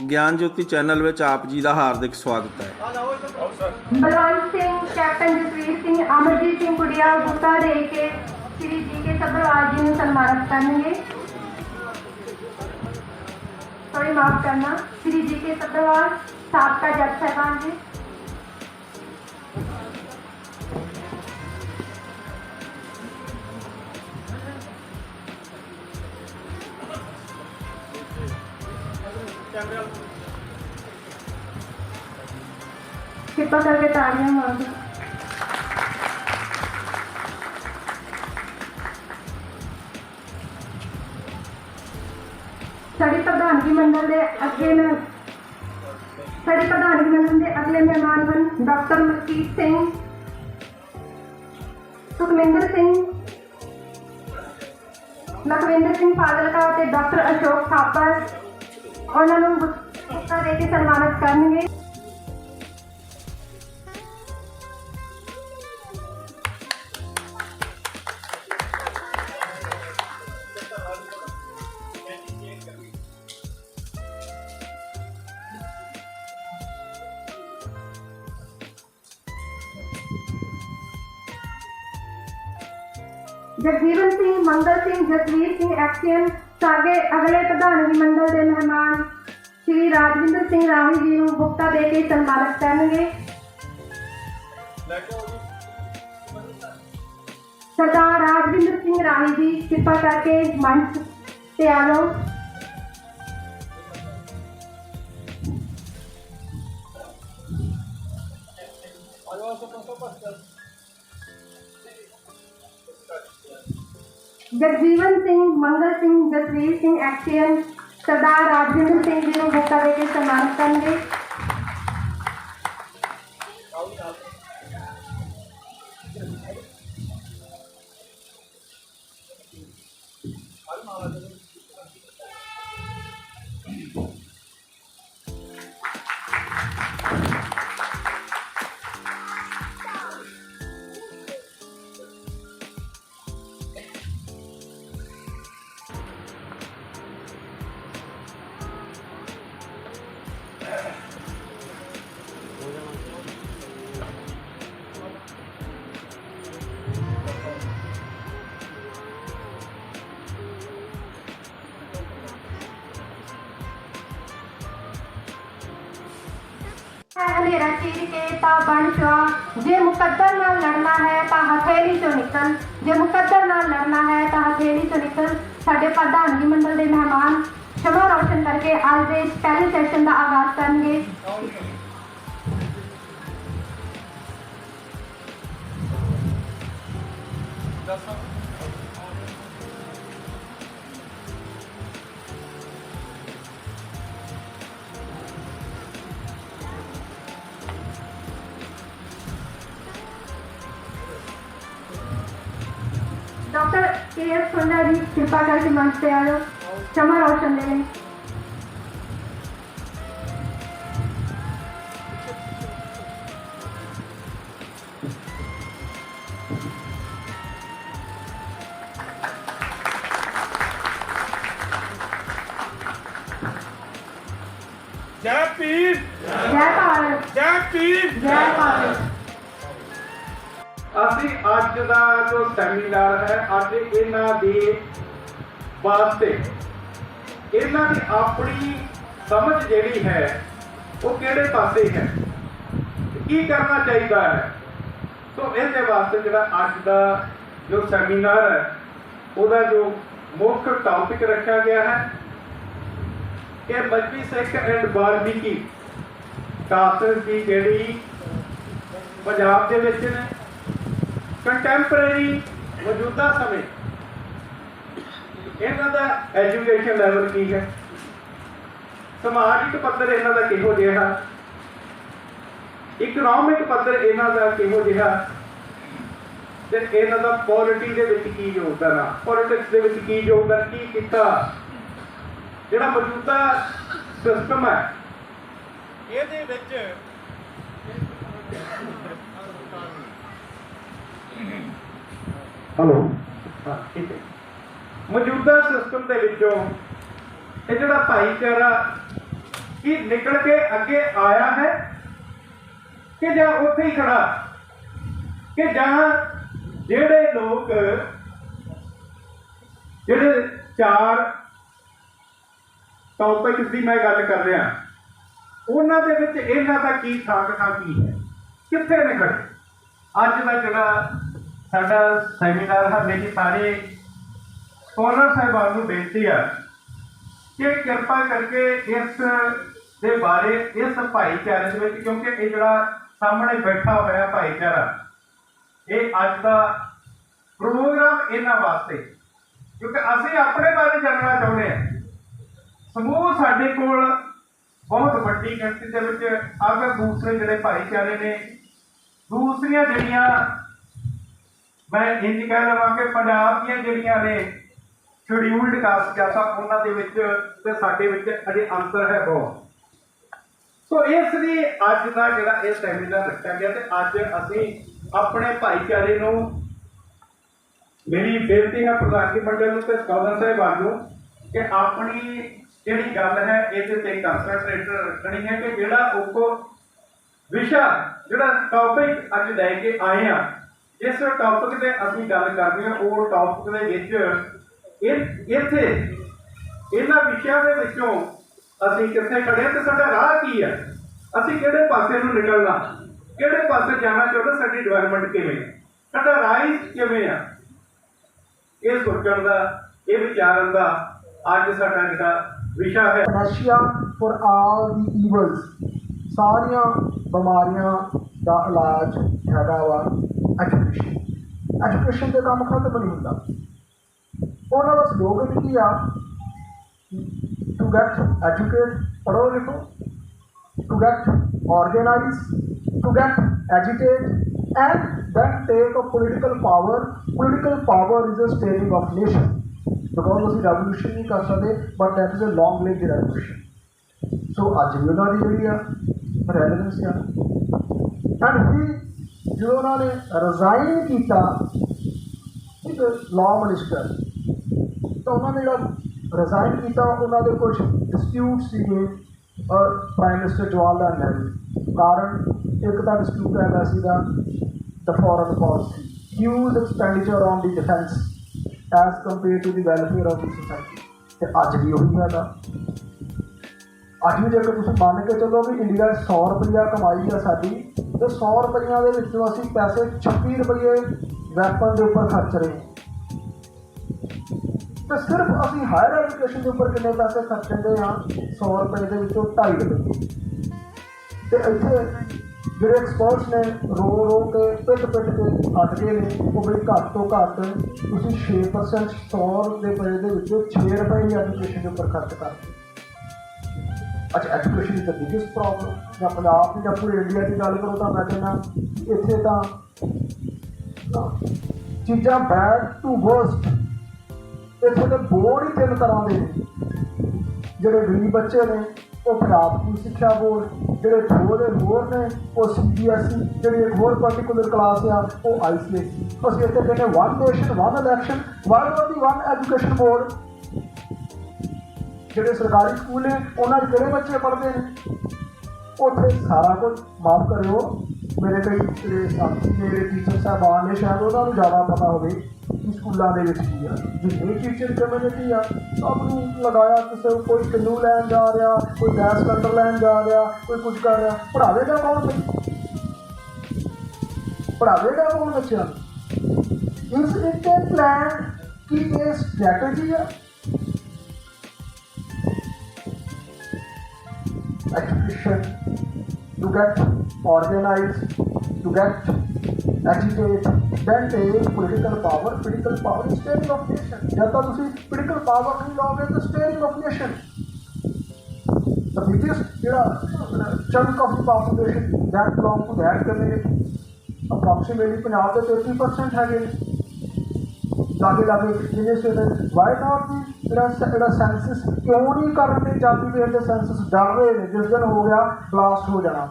ਗਿਆਨ ਜੋਤੀ ਚੈਨਲ ਵਿੱਚ ਆਪ ਜੀ ਦਾ ਹਾਰਦਿਕ ਸਵਾਗਤ ਹੈ। ਬਲਵੰਤ ਸਿੰਘ, ਕੈਪਟਨ ਜਸਵੀਰ ਸਿੰਘ, ਅਮਰਜੀਤ ਸਿੰਘ ਕੁੜੀਆ ਗੁੱਤਾ ਦੇ ਕੇ ਸ੍ਰੀ ਜੀ ਕੇ ਸਭਰਵਾਜ ਜੀ ਨੂੰ ਸਨਮਾਨਿਤ ਕਰਨਗੇ। ਸੌਰੀ ਮਾਫ ਕਰਨਾ। ਸ੍ਰੀ ਜੀ ਕੇ ਸਭਰਵਾਜ ਸਾਬਕਾ ਜੱਜ ਸਾਹਿਬਾਨ ਜੀ। ਕਿਰਪਾ ਕਰਕੇ ਤਾੜੀਆਂ ਮਾਰ। ਸਾਡੀ ਪ੍ਰਧਾਨਗੀ ਮੰਡਲ ਦੇ ਅੱਗੇ ਮੈਂ ਸਾਡੀ ਪ੍ਰਧਾਨਗੀ ਮੰਡਲ ਦੇ ਅਗਲੇ ਮਹਿਮਾਨ ਹਨ ਡਾਕਟਰ ਮਲਕੀਤ ਸਿੰਘ, ਸੁਖਮਿੰਦਰ ਸਿੰਘ, ਲਖਵਿੰਦਰ ਸਿੰਘ ਫਾਜ਼ਿਲਕਾ ਅਤੇ ਡਾਕਟਰ ਅਸ਼ੋਕ ਥਾਪਰ। ਉਹਨਾਂ ਨੂੰ ਗੁੱਸਾ ਦੇ ਕੇ ਸਨਮਾਨਿਤ ਕਰਨਗੇ ਜਗਜੀਵਨ ਸਿੰਘ ਮੰਗਲ ਸਿੰਘ ਜਸਵੀਰ ਸਿੰਘ ਐਕਸ਼ਨ ਸਾਗੇ ਅਗਲੇ ਪ੍ਰਧਾਨਗੀ ਮੰਡਲ ਦੇ ਮਹਿਮਾਨ ਸ਼੍ਰੀ ਰਾਜਵਿੰਦਰ ਸਿੰਘ ਰਾਹੀ ਜੀ ਨੂੰ ਬੁਕਤਾ ਦੇ ਕੇ ਸਨਮਾਨਿਤ ਕਰਨਗੇ ਸਰਦਾਰ ਰਾਜਵਿੰਦਰ ਸਿੰਘ ਰਾਹੀ ਜੀ ਕਿਰਪਾ ਕਰਕੇ ਮੰਚ ਤੇ ਆ ਜਾਓ ਜਗਜੀਵਨ ਸਿੰਘ, ਮੰਗਲ ਸਿੰਘ, ਜਸਵੀਰ ਸਿੰਘ ਐਕਸ਼ਨ ਸਰਦਾਰ ਰਾਜਵਿੰਦਰ ਸਿੰਘ ਜੀ ਨੂੰ ਬੁਕਤਾ ਦੇ ਕੇ ਸਨਮਾਨਿਤ ਕਰਨਗੇ। ਹਨੇਰਾ ਚੀਰ ਕੇ ਤਾਂ ਬਣ ਚੁਆ ਜੇ ਮੁਕੱਦਰ ਨਾਲ ਲੜਨਾ ਹੈ ਤਾਂ ਹਥੇਲੀ ਚੋਂ ਨਿਕਲ। ਜੇ ਮੁਕੱਦਰ ਨਾਲ ਲੜਨਾ ਹੈ ਤਾਂ ਹਥੇਲੀ ਚੋਂ ਨਿਕਲ। ਸਾਡੇ ਪ੍ਰਧਾਨਗੀ ਮੰਡਲ ਦੇ ਮਹਿਮਾਨ, ਸ਼ਮਾ ਰੋਸ਼ਨ ਕਰਕੇ ਅੱਜ ਦੇ ਪਹਿਲੇ ਸੈਸ਼ਨ ਦਾ ਆਗਾਜ਼ ਕਰਨਗੇ। ਡਾਕਟਰ ਸੁੰਦਰ ਜੀ ਕਿਰਪਾ ਕਰਕੇ ਮੰਚ ਤੇ ਆ ਜਾਓ ਸ਼ਮਾ ਰੋਸ਼ਨ ਦੇ ਲਈ ਜੈ ਭਾਰਤ ਜੈ ਪੀਰ ਜੈ ਭਾਰਤ ਅਸੀਂ ਅੱਜ ਦਾ ਜੋ ਸੈਮੀਨਾਰ ਹੈ, ਅੱਜ ਇਹਨਾਂ ਦੇ ਵਾਸਤੇ, ਇਹਨਾਂ ਦੀ ਆਪਣੀ ਸਮਝ ਜਿਹੜੀ ਹੈ, ਉਹ ਕਿਹੜੇ ਪਾਸੇ ਹੈ? ਕੀ ਕਰਨਾ ਚਾਹੀਦਾ ਹੈ? ਸੋ ਇਹਦੇ ਵਾਸਤੇ ਜਿਹੜਾ ਅੱਜ ਦਾ ਜੋ ਸੈਮੀਨਾਰ ਹੈ, ਉਹਦਾ ਜੋ ਮੁੱਖ ਟੌਪਿਕ ਰੱਖਿਆ ਗਿਆ ਹੈ ਕਿ ਮਜਬੀ ਸਿੱਖ ਐਂਡ ਬਾਲਮੀਕੀ ਕਾਸਟਸ ਦੀ ਜਿਹੜੀ ਪੰਜਾਬ ਦੇ ਵਿੱਚ ਨੇ ਕੰਟੈਂਪਰੇਰੀ ਮੌਜੂਦਾ ਸਮੇਂ। ਇਹਨਾਂ ਦਾ ਐਜੂਕੇਸ਼ਨ ਲੈਵਲ ਕੀ ਹੈ? ਸਮਾਜਿਕ ਪੱਧਰ ਇਹਨਾਂ ਦਾ ਕਿਹੋ ਜਿਹਾ ਇਕਨੋਮਿਕ ਪੱਧਰ ਇਹਨਾਂ ਦਾ ਕਿਹੋ ਜਿਹਾ ਤੇ ਇਹਨਾਂ ਦਾ ਪੋਲਿਟੀ ਦੇ ਵਿੱਚ ਕੀ ਯੋਗਦਾਨ ਆ? ਪੋਲਿਟਿਕਸ ਦੇ ਵਿੱਚ ਕੀ ਯੋਗਦਾਨ, ਕੀ ਕੀਤਾ? ਜਿਹੜਾ ਮੌਜੂਦਾ ਸਿਸਟਮ ਹੈ, ਇਹਦੇ ਵਿੱਚ ਹਲੋ ਹਾਂ, ਠੀਕ ਹੈ। ਮੌਜੂਦਾ ਸਿਸਟਮ ਦੇ ਵਿੱਚੋਂ ਇਹ ਜਿਹੜਾ ਭਾਈਚਾਰਾ ਕਿ ਨਿਕਲ ਕੇ ਅੱਗੇ ਆਇਆ ਹੈ ਕਿ ਜਾਂ ਉੱਥੇ ਹੀ ਖੜਾ? ਕਿ ਜਾਂ ਜਿਹੜੇ ਲੋਕ, ਜਿਹੜੇ ਚਾਰ ਟੌਪਿਕਸ ਦੀ ਮੈਂ ਗੱਲ ਕਰ ਰਿਹਾ, ਉਹਨਾਂ ਦੇ ਵਿੱਚ ਇਹਨਾਂ ਦਾ ਕੀ ਥਾਕ ਥਾਂ ਕੀ ਹੈ? ਕਿੱਥੇ ਨੇ ਖੜੇ? ਅੱਜ ਦਾ ਜਿਹੜਾ ਸਾਡਾ ਸੈਮੀਨਾਰ ਹੈ ਮੇਰੀ ਸਾਰੇ ਸਕਾਲਰ ਸਾਹਿਬਾਨ ਨੂੰ ਬੇਨਤੀ ਆ ਕਿ ਕਿਰਪਾ ਕਰਕੇ ਇਸ ਦੇ ਬਾਰੇ, ਇਸ ਭਾਈਚਾਰੇ ਦੇ ਵਿੱਚ, ਕਿਉਂਕਿ ਇਹ ਜਿਹੜਾ ਸਾਹਮਣੇ ਬੈਠਾ ਹੋਇਆ ਭਾਈਚਾਰਾ, ਇਹ ਅੱਜ ਦਾ ਪ੍ਰੋਗਰਾਮ ਇਹਨਾਂ ਵਾਸਤੇ, ਕਿਉਂਕਿ ਅਸੀਂ ਆਪਣੇ ਬਾਰੇ ਜਾਣਨਾ ਚਾਹੁੰਦੇ ਹਾਂ। ਸਮੂਹ ਸਾਡੇ ਕੋਲ ਬਹੁਤ ਵੱਡੀ ਗਿਣਤੀ ਦੇ ਵਿੱਚ ਅਗਰ ਦੂਸਰੇ ਜਿਹੜੇ ਭਾਈਚਾਰੇ ਨੇ, ਦੂਸਰੀਆਂ ਜਿਹੜੀਆਂ ਮੈਂ ਇੰਜ ਕਹਿ ਲਵਾਂ ਕਿ ਪੰਜਾਬ ਦੀਆਂ ਜਿਹੜੀਆਂ ਨੇ ਸ਼ਡਿਊਲਡ ਕਾਸਟ ਜ਼ਿਆਦਾ ਉਹਨਾਂ ਦੇ ਵਿੱਚ ਤੇ ਸਾਡੇ ਵਿੱਚ ਅਜੇ ਅੰਤਰ ਹੈ ਬਹੁਤ। ਸੋ ਇਸ ਲਈ ਅੱਜ ਦਾ ਜਿਹੜਾ ਇਹ ਸੈਮੀਨਾਰ ਰੱਖਿਆ ਗਿਆ ਤੇ ਅੱਜ ਅਸੀਂ ਆਪਣੇ ਭਾਈਚਾਰੇ ਨੂੰ ਮੇਰੀ ਬੇਨਤੀ ਹੈ ਪ੍ਰਧਾਨਗੀ ਮੰਡਲ ਨੂੰ ਤੇ ਸਕਾਲਰ ਸਾਹਿਬਾਨ ਨੂੰ ਕਿ ਆਪਣੀ ਜਿਹੜੀ ਗੱਲ ਹੈ ਇਹਦੇ ਤੇ ਕੰਸੈਂਟਰੇਟ ਰੱਖਣੀ ਹੈ ਕਿ ਜਿਹੜਾ ਉਹ ਵਿਸ਼ਾ, ਜਿਹੜਾ ਟੌਪਿਕ ਅੱਜ ਲੈ ਕੇ ਆਏ ਆ ਜਿਸ ਟੌਪਿਕ ਤੇ ਅਸੀਂ ਗੱਲ ਕਰਦੇ ਹਾਂ, ਉਹ ਟੌਪਿਕ ਦੇ ਵਿੱਚ ਇਹ, ਇੱਥੇ ਇਹਨਾਂ ਵਿਸ਼ਿਆਂ ਦੇ ਵਿੱਚੋਂ ਅਸੀਂ ਕਿੱਥੇ ਖੜੇ ਹਾਂ ਤੇ ਸਾਡਾ ਰਾਹ ਕੀ ਹੈ? ਅਸੀਂ ਕਿਹੜੇ ਪਾਸੇ ਨੂੰ ਨਿਕਲਣਾ? ਕਿਹੜੇ ਪਾਸੇ ਜਾਣਾ ਚਾਹੁੰਦੇ? ਸਾਡੀ ਡਿਵੈਲਪਮੈਂਟ ਕਿਵੇਂ ਸਾਡਾ ਰਾਈਜ਼ ਕਿਵੇਂ ਆ? ਇਹ ਸੋਚਣ ਦਾ, ਇਹ ਵਿਚਾਰਨ ਦਾ ਅੱਜ ਸਾਡਾ ਜਿਹੜਾ ਵਿਸ਼ਾ ਹੈ। Panacea for all the evils ਸਾਰੀਆਂ ਬਿਮਾਰੀਆਂ ਦਾ ਇਲਾਜ ਹੈਗਾ ਵਾ। ਐਜੂਕੇਸ਼ਨ ਐਜੂਕੇਸ਼ਨ ਦੇ ਕੰਮ ਖਤਮ ਨਹੀਂ ਹੁੰਦਾ ਉਹਨਾਂ ਦਾ ਸਲੋਗਨ ਕੀ ਆ ਟੂ ਗੈਟ ਐਜੂਕੇਟ ਪੜੋ ਲਿਖੋ to get organise to get agitate and then take a political power political power is a stating of nation because ਅਸੀਂ ਰੈਵੋਲੂਸ਼ਨ ਨਹੀਂ ਕਰ ਸਕਦੇ but that is a long lived revolution so ਅੱਜ ਵੀ ਉਹਨਾਂ ਦੀ ਜਿਹੜੀ ਆ ਰੈਲੇਵੈਂਸ ਆ ਐਂਡ ਹੀ ਜਦੋਂ ਉਹਨਾਂ ਨੇ ਰਿਜ਼ਾਈਨ ਕੀਤਾ, ਇੱਕ ਲਾਅ ਮਿਨਿਸਟਰ ਤਾਂ ਉਹਨਾਂ ਨੇ ਜਿਹੜਾ ਰਿਜ਼ਾਈਨ ਕੀਤਾ, ਉਹਨਾਂ ਦੇ ਕੁਝ ਡਿਸਪਿਊਟ ਸੀਗੇ ਔਰ ਪ੍ਰਾਈਮ ਮਿਨਿਸਟਰ ਜਵਾਹਰ ਲਾਲ ਨਹਿਰੂ ਕਾਰਨ ਇੱਕ ਤਾਂ ਡਿਸਪਿਊਟ ਹੈਗਾ ਸੀਗਾ the foreign policy huge expenditure on the defence as compare to the welfare of the society ਤੇ ਅੱਜ ਵੀ ਉਹੀ ਹੈਗਾ। ਅੱਜ ਵੀ ਜੇਕਰ ਤੁਸੀਂ ਮੰਨ ਕੇ ਚੱਲੋ ਵੀ ਇੰਡੀਆ 100 ਰੁਪਈਆ ਕਮਾਈ ਆ ਸਾਡੀ, ਤੇ 100 ਰੁਪਈਆ ਦੇ ਵਿੱਚੋਂ ਅਸੀਂ ਪੈਸੇ 26 ਰੁਪਈਏ ਵੈਪਨ ਦੇ ਉੱਪਰ ਖਰਚ ਰਹੇ ਹਾਂ। ਤੇ ਸਿਰਫ ਅਸੀਂ ਹਾਇਰ ਐਜੂਕੇਸ਼ਨ ਦੇ ਉੱਪਰ ਕਿੰਨੇ ਪੈਸੇ ਖਰਚਦੇ ਹਾਂ? 100 ਰੁਪਏ ਦੇ ਵਿੱਚੋਂ 2.5 ਰੁਪਏ। ਤੇ ਇੱਥੇ ਜਿਹੜੇ ਐਕਸਪਰਟਸ ਨੇ, ਰੋ ਰੋ ਕੇ, ਪਿੱਟ ਪਿੱਟ ਕੇ ਹਟ ਗਏ ਨੇ, ਉਹ ਬਈ ਘੱਟ ਤੋਂ ਘੱਟ ਤੁਸੀਂ 6% 100 ਦੇ ਰੁਪਏ ਦੇ ਵਿੱਚੋਂ 6 ਰੁਪਏ ਐਜੂਕੇਸ਼ਨ ਦੇ ਉੱਪਰ ਖਰਚ ਕਰਦੇ ਅੱਛਾ ਐਜੂਕੇਸ਼ਨ ਇਜ਼ ਬਿਗੇਸਟ ਪ੍ਰੋਬਲਮ ਜਾਂ ਪੰਜਾਬ ਦੀ ਜਾਂ ਪੂਰੇ ਇੰਡੀਆ ਦੀ ਗੱਲ ਕਰੋ ਤਾਂ ਮੈਂ ਕਹਿੰਦਾ, ਇੱਥੇ ਤਾਂ ਚੀਜ਼ਾਂ ਬੈਡ ਟੂ ਵਰਸਟ ਇੱਥੇ ਦੇ ਬੋਰਡ ਹੀ ਤਿੰਨ ਤਰ੍ਹਾਂ ਦੇ ਨੇ। ਜਿਹੜੇ ਗਰੀਬ ਬੱਚੇ ਨੇ, ਉਹ ਪੰਜਾਬ ਦੀ ਸਿੱਖਿਆ ਬੋਰਡ, ਜਿਹੜੇ ਥੋੜੇ ਹੋਰ ਨੇ, ਉਹ ਸੀਬੀਐਸਈ ਜਿਹੜੀ ਇੱਕ ਹੋਰ ਪਾਰਟਿਕੂਲਰ ਕਲਾਸ ਆ, ਉਹ ਆਈਸੀਐਸਈ ਅਸੀਂ ਇੱਥੇ ਕਹਿੰਦੇ one nation one election one ਦੀ ਵਨ ਐਜੂਕੇਸ਼ਨ ਬੋਰਡ ਜਿਹੜੇ ਸਰਕਾਰੀ ਸਕੂਲ ਨੇ, ਉਹਨਾਂ 'ਚ ਕਿਹੜੇ ਬੱਚੇ ਪੜ੍ਹਦੇ ਨੇ? ਉੱਥੇ ਸਾਰਾ ਕੁਝ ਮਾਫ ਕਰਿਓ। ਮੇਰੇ ਕਈ ਜਿਹੜੇ ਸਾਥੀ ਮੇਰੇ ਟੀਚਰ ਸਾਹਿਬਾਨ ਨੇ, ਸ਼ਾਇਦ ਉਹਨਾਂ ਨੂੰ ਜ਼ਿਆਦਾ ਪਤਾ ਹੋਵੇ ਕਿ ਸਕੂਲਾਂ ਦੇ ਵਿੱਚ ਕੀ ਆ। ਜਿੰਨੀ ਟੀਚਰ ਕਮਿਊਨਿਟੀ ਆ? ਸਭ ਨੂੰ ਲਗਾਇਆ ਕਿਸੇ ਕੋਈ ਕਿੰਨੂ ਲੈਣ ਜਾ ਰਿਹਾ, ਕੋਈ ਗੈਸ ਸਿਲੰਡਰ ਲੈਣ ਜਾ ਰਿਹਾ, ਕੋਈ ਕੁਝ ਕਰ ਰਿਹਾ। ਪੜ੍ਹਾਵੇਗਾ ਕੌਣ ਬਈ ਕੌਣ ਬੱਚਿਆਂ ਨੂੰ? ਇਸ ਇੱਕ ਪਲਾਨ ਕੀ ਇਹ ਸਟ੍ਰੈਟਜੀ ਆ? Education, to get organized, to get agitate, then take political power. Political power is steering of nation. ਜਦ ਤੱਕ ਤੁਸੀਂ political power ਨਹੀਂ ਲਓਗੇ ਤਾਂ steering of nation. The biggest ਜਿਹੜਾ chunk of the population that belong to that community, approximately Punjab ਦੇ 30% ਹੈਗੇ ਨੇ। ਲਾਗੇ ਲਾਗੇ ਜਿੰਨੇ ਸਟੂਡੈਂਟ ਵਾਈ ਨਾਟ ਦੀ ਜਿਹੜਾ ਜਿਹੜਾ ਸੈਂਸਸ ਕਿਉਂ ਨਹੀਂ ਕਰਨ ਦੇ ਜਾਂਦੀ ਦੇ ਇਹਦੇ ਸੈਂਸਸ ਡਰ ਰਹੇ ਨੇ, ਜਿਸ ਦਿਨ ਹੋ ਗਿਆ ਬਲਾਸਟ ਹੋ ਜਾਣਾ।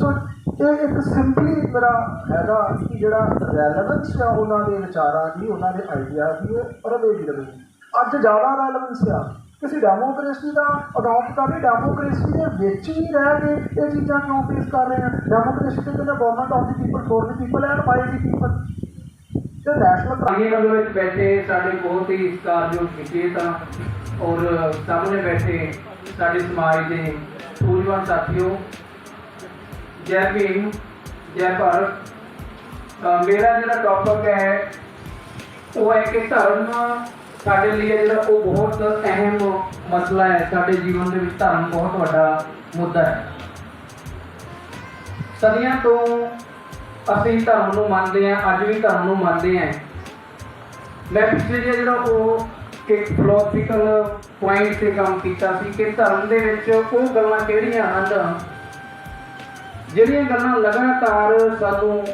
ਸੋ ਇਹ ਇੱਕ ਸਿੰਪਲੀ ਮੇਰਾ ਹੈਗਾ ਕਿ ਜਿਹੜਾ ਰੈਲੇਵੈਂਸ ਆ ਉਹਨਾਂ ਦੇ ਵਿਚਾਰਾਂ ਦੀ, ਉਹਨਾਂ ਦੇ ਆਈਡੀਆ ਦੀ ਰਵੇਗੀ ਰਵੇ ਅੱਜ ਜ਼ਿਆਦਾ ਰੈਲੇਵੈਂਸ ਆ। ਕਿਸੇ ਡੈਮੋਕ੍ਰੇਸੀ ਦਾ ਅਡਾਪਟ ਰਹੇ ਡੈਮੋਕ੍ਰੇਸੀ ਦੇ ਵਿੱਚ ਹੀ ਰਹਿ ਕੇ ਇਹ ਚੀਜ਼ਾਂ ਕਿਉਂ ਫੇਸ ਕਰ ਰਹੇ ਆ? ਡੈਮੋਕ੍ਰੇਸੀ ਤੇ ਕਹਿੰਦੇ government of the people for the people and by the people ਤੇ ਨੈਸ਼ਨਲ ਆਈਏ ਦੇ ਵਿੱਚ ਬੈਠੇ, ਸਾਡੇ ਬਹੁਤ ਹੀ ਸਤਿਕਾਰਯੋਗ ਵਿਸ਼ੇਸ਼ ਔਰ ਸਾਹਮਣੇ ਬੈਠੇ ਸਾਡੇ ਸਮਾਜ ਦੇ ਸੂਝਵਾਨ ਸਾਥੀਓ, ਜੈ ਭੀਮ, ਜੈ ਭਾਰਤ। ਮੇਰਾ ਜਿਹੜਾ ਟੌਪਿਕ ਹੈ, ਉਹ ਹੈ ਕਿ ਧਰਮ ਸਾਡੇ ਲਈ ਜਿਹੜਾ ਉਹ ਬਹੁਤ ਅਹਿਮ ਮਸਲਾ ਹੈ। ਸਾਡੇ ਜੀਵਨ ਦੇ ਵਿੱਚ ਧਰਮ ਬਹੁਤ ਵੱਡਾ ਮੁੱਦਾ ਹੈ। ਸਦੀਆਂ ਤੋਂ ਅਸੀਂ ਧਰਮ ਨੂੰ ਮੰਨਦੇ ਹਾਂ, ਅੱਜ ਵੀ ਧਰਮ ਨੂੰ ਮੰਨਦੇ ਹਾਂ। ਮੈਂ ਪਿਛਲੇ ਜਿਹੇ ਜਿਹੜਾ ਉਹ ਇੱਕ ਫਿਲੋਸਫੀਕਲ ਪੁਆਇੰਟ ਤੇ ਕੰਮ ਕੀਤਾ ਸੀ ਕਿ ਧਰਮ ਦੇ ਵਿੱਚ ਉਹ ਗੱਲਾਂ ਕਿਹੜੀਆਂ ਹਨ? ਜਿਹੜੀਆਂ ਗੱਲਾਂ ਲਗਾਤਾਰ ਸਾਨੂੰ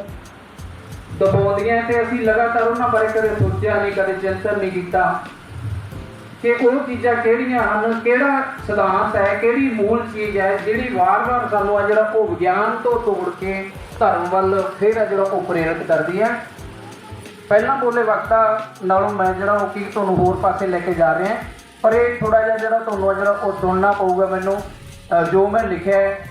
ਦਬਾਉਂਦੀਆਂ ਤੇ ਅਸੀਂ ਲਗਾਤਾਰ ਉਹਨਾਂ ਬਾਰੇ ਕਦੇ ਸੋਚਿਆ ਨਹੀਂ, ਕਦੇ ਚਿੰਤਨ ਨਹੀਂ ਕੀਤਾ ਕਿ ਉਹ ਚੀਜ਼ਾਂ ਕਿਹੜੀਆਂ ਹਨ, ਕਿਹੜਾ ਸਿਧਾਂਤ ਹੈ, ਕਿਹੜੀ ਮੂਲ ਚੀਜ਼ ਹੈ, ਜਿਹੜੀ ਵਾਰ-ਵਾਰ ਸਾਨੂੰ ਆ ਜਿਹੜਾ ਉਹ ਵਿਗਿਆਨ ਤੋਂ ਤੋੜ ਕੇ ਧਰਮ ਵੱਲ ਫਿਰ ਆ ਜਿਹੜਾ ਉਹ ਪ੍ਰੇਰਿਤ ਕਰਦੀ ਹੈ। ਪਹਿਲਾਂ ਬੋਲੇ ਵਕਤਾ ਨਾਲੋਂ ਮੈਂ ਜਿਹੜਾ ਉਹ ਕੀ ਤੁਹਾਨੂੰ ਹੋਰ ਪਾਸੇ ਲੈ ਕੇ ਜਾ ਰਿਹਾ ਪਰ ਇਹ ਥੋੜਾ ਜਿਹਾ ਜਿਹੜਾ ਤੁਹਾਨੂੰ ਜਿਹੜਾ ਉਹ ਸੁਣਨਾ ਪਊਗਾ ਮੈਨੂੰ ਜੋ ਮੈਂ ਲਿਖਿਆ ਹੈ।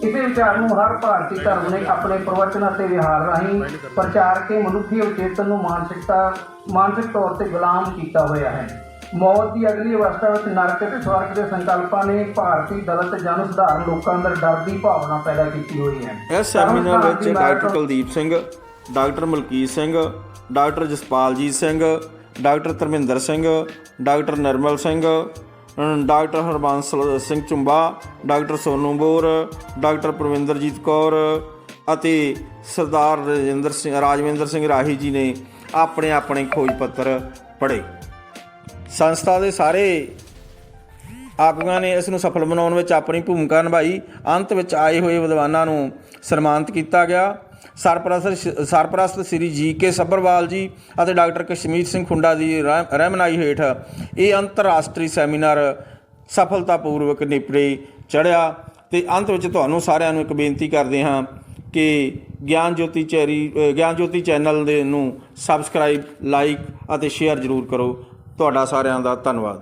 ਇਸੇ ਵਿਚਾਰ ਨੂੰ ਹਰ ਭਾਰਤੀ ਧਰਮ ਨੇ ਆਪਣੇ ਪ੍ਰਵਚਨ ਅਤੇ ਵਿਹਾਰ ਰਾਹੀਂ ਪ੍ਰਚਾਰ ਕੇ ਮਨੁੱਖੀ ਉਚੇਤਨ ਨੂੰ ਮਾਨਸਿਕਤਾ, ਮਾਨਸਿਕ ਤੌਰ ਤੇ ਗੁਲਾਮ ਕੀਤਾ ਹੋਇਆ ਹੈ। ਮੌਤ ਦੀ ਅਗਲੀ ਅਵਸਥਾ ਵਿੱਚ ਨਰਕ ਤੇ ਸਵਰਗ ਦੇ ਸੰਕਲਪਾਂ ਨੇ ਭਾਰਤੀ ਦਲਿਤ ਜਨ ਸੁਧਾਰਨ ਲੋਕਾਂ ਅੰਦਰ ਡਰ ਦੀ ਭਾਵਨਾ ਪੈਦਾ ਕੀਤੀ ਹੋਈ ਹੈ। ਇਸ ਸੈਮੀਨਾਰ ਵਿੱਚ doctor Kuldeep Singh doctor Malkit Singh doctor Jaspaljeet Singh doctor Dharminder Singh doctor Nirmal Singh doctor Harbans Singh Chumba doctor Sonu Bor doctor Parvinderjeet Kaur ਅਤੇ ਸਰਦਾਰ ਰਜਿੰਦਰ ਸਿੰਘ ਰਾਜਵਿੰਦਰ ਸਿੰਘ ਰਾਹੀ ਜੀ ਨੇ ਆਪਣੇ ਆਪਣੇ ਖੋਜ ਪੱਤਰ ਪੜ੍ਹੇ। ਸੰਸਥਾ ਦੇ ਸਾਰੇ ਆਗੂਆਂ ਨੇ ਇਸ ਨੂੰ ਸਫਲ ਬਣਾਉਣ ਵਿੱਚ ਆਪਣੀ ਭੂਮਿਕਾ ਨਿਭਾਈ। ਅੰਤ ਵਿੱਚ ਆਏ ਹੋਏ ਵਿਦਵਾਨਾਂ ਨੂੰ ਸਨਮਾਨਿਤ ਕੀਤਾ ਗਿਆ। ਸਰਪ੍ਰਸਤ ਸਰਪ੍ਰਸਤ ਸ੍ਰੀ ਜੀ ਕੇ ਸੱਭਰਵਾਲ ਜੀ ਅਤੇ ਡਾਕਟਰ ਕਸ਼ਮੀਰ ਸਿੰਘ ਖੁੰਡਾ ਦੀ ਰਹਿ- ਰਹਿਨਮਾਈ ਹੇਠ ਇਹ ਅੰਤਰਰਾਸ਼ਟਰੀ ਸੈਮੀਨਾਰ ਸਫਲਤਾਪੂਰਵਕ ਨੇਪਰੇ ਚੜ੍ਹਿਆ ਤੇ ਅੰਤ ਵਿੱਚ ਤੁਹਾਨੂੰ ਸਾਰਿਆਂ ਨੂੰ ਇੱਕ ਬੇਨਤੀ ਕਰਦੇ ਹਾਂ ਕਿ ਗਿਆਨ ਜੋਤੀ ਚੈਰੀ ਗਿਆਨ ਜੋਤੀ ਚੈਨਲ ਦੇ ਨੂੰ ਸਬਸਕ੍ਰਾਈਬ, ਲਾਈਕ ਅਤੇ ਸ਼ੇਅਰ ਜ਼ਰੂਰ ਕਰੋ। ਤੁਹਾਡਾ ਸਾਰਿਆਂ ਦਾ ਧੰਨਵਾਦ।